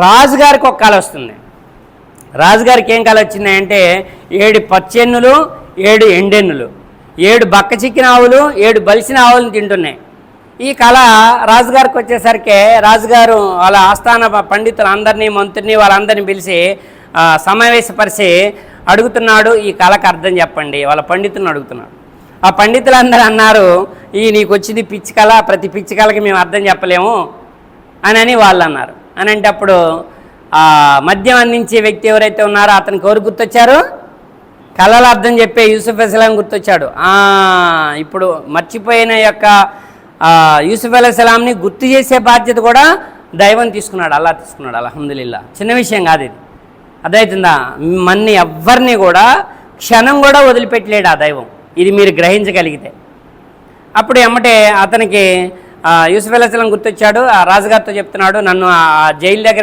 రాజుగారికి ఒక కళ వస్తుంది. రాజుగారికి ఏం కళ వచ్చిందంటే ఏడు పచ్చెన్నులు ఏడు ఎండెన్నులు ఏడు బక్క చిక్కిన ఆవులు ఏడు బలిసిన ఆవులను తింటున్నాయి. ఈ కళ రాజుగారికి వచ్చేసరికి రాజుగారు వాళ్ళ ఆస్థాన పండితులు అందరినీ మంత్రిని వాళ్ళందరినీ పిలిచి సమావేశపరిచి అడుగుతున్నాడు. ఈ కళకు అర్థం చెప్పండి. వాళ్ళ పండితులను అడుగుతున్నాడు. ఆ పండితులందరూ అన్నారు ఈ నీకు వచ్చింది పిచ్చి కళ ప్రతి పిచ్చి కళకి మేము అర్థం చెప్పలేము అని అని వాళ్ళు అన్నారు. అని అంటే అప్పుడు ఆ మద్యం అందించే వ్యక్తి ఎవరైతే ఉన్నారో అతనికి ఎవరు గుర్తొచ్చారు? కళల అర్థం చెప్పే యూసుఫ్ అసలాం గుర్తొచ్చాడు. ఇప్పుడు మర్చిపోయిన యొక్క యూసుఫ్ అలైహిస్సలాంని గుర్తు చేసే బాధ్యత కూడా దైవం తీసుకున్నాడు అల్లా తీసుకున్నాడు అలహమ్దుల్లా చిన్న విషయం కాదు ఇది. అదైతుందా మన్ని ఎవ్వరిని కూడా క్షణం కూడా వదిలిపెట్టలేడు ఆ దైవం. ఇది మీరు గ్రహించగలిగితే. అప్పుడు ఎమ్మటే అతనికి యూసుఫ్ అలైహిస్సలాం గుర్తొచ్చాడు. ఆ రాజుగారితో చెప్తున్నాడు నన్ను ఆ జైలు దగ్గర